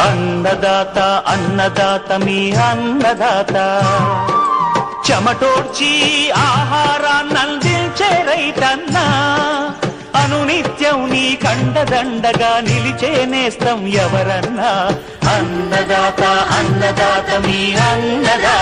అన్నదాత అన్నదాత మీ అన్నదాత. చెమటోడ్చి ఆహారాన్నందించే రైతన్నా. అనునిత్యం నీ కండదండగా నిలిచే నేస్తం ఎవరన్నా. అన్నదాత అన్నదాత మీ అన్నదాత.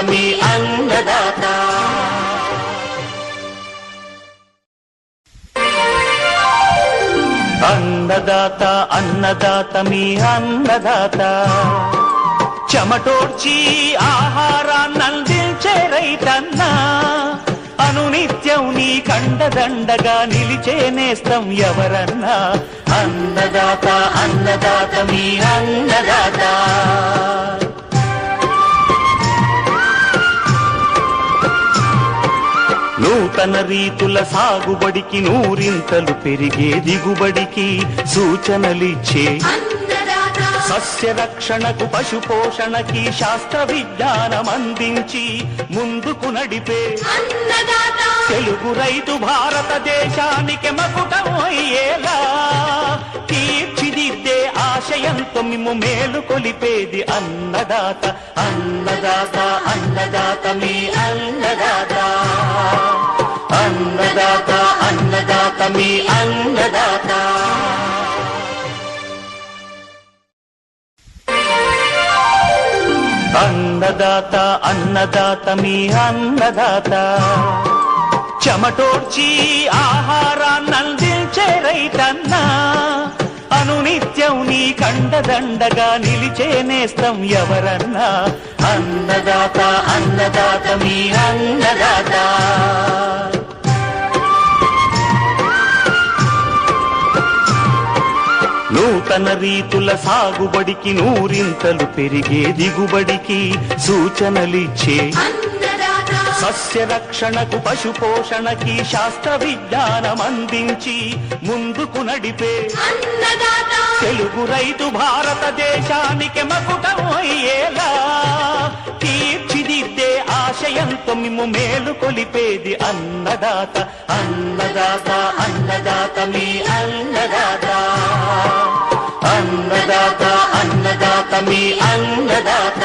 మీ అన్నదాత. అన్నదాత అన్నదాత మీ అన్నదాత. చెమటోడ్చి ఆహారాన్నందించే రైతన్నా. అనునిత్యం నీ కండదండగా నిలిచే నేస్తం ఎవరన్నా. అన్నదాత అన్నదాత మీ అన్న నూతన రీతుల సాగుబడికి నూరింతలు పెరిగే దిగుబడికి సూచనలిచ్చే సస్య రక్షణకు పశు పోషణకి శాస్త్ర విజ్ఞానం అందించి ముందుకు నడిపే తెలుగు రైతు భారతదేశానికి మకుటం అయ్యేలా. తీర్చిదిద్దే ఆశయంతో మిమ్ము మేలు కొలిపేది అన్నదాత. అన్నదాత అన్నదాత మీ అన్నదాత. అన్నదాత అన్నదాత మీ అన్నదాత. అన్నదాత అన్నదాత మీ అన్నదాత. చెమటోడ్చి ఆహారాన్నందించే రైతన్నా. అనునిత్యం నీ కండదండగా నిలిచే నేస్తం ఎవరన్నా? అన్నదాత అన్నదాత మీ అన్నదాత. నూతన రీతుల సాగుబడికి నూరింతలు పెరిగే దిగుబడికి సూచనలిచ్చే సస్య రక్షణకు పశు పోషణకి శాస్త్ర విజ్ఞానం అందించి ముందుకు నడిపే తెలుగు రైతు భారతదేశానికి మకుటం అయ్యేలా తీర్చిదిద్దే ఆశయంతో మిమ్ము మేలు కొలిపేది అన్నదాత. అన్నదాత అన్నదాత మీ అన్నదాత. అన్నదాత అన్నదాత మీ అన్నదాత.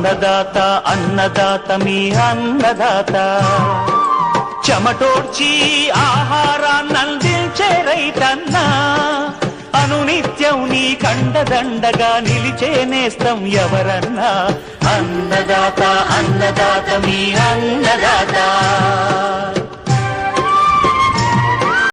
అన్నదాత అన్నదాత మీ అన్నదాత. చెమటోడ్చి ఆహారాన్నందించే రైతన్నా. అనునిత్యం నీ కండదండగా నిలిచే నేస్తం ఎవరన్నా. అన్నదాత అన్నదాత మీ అన్న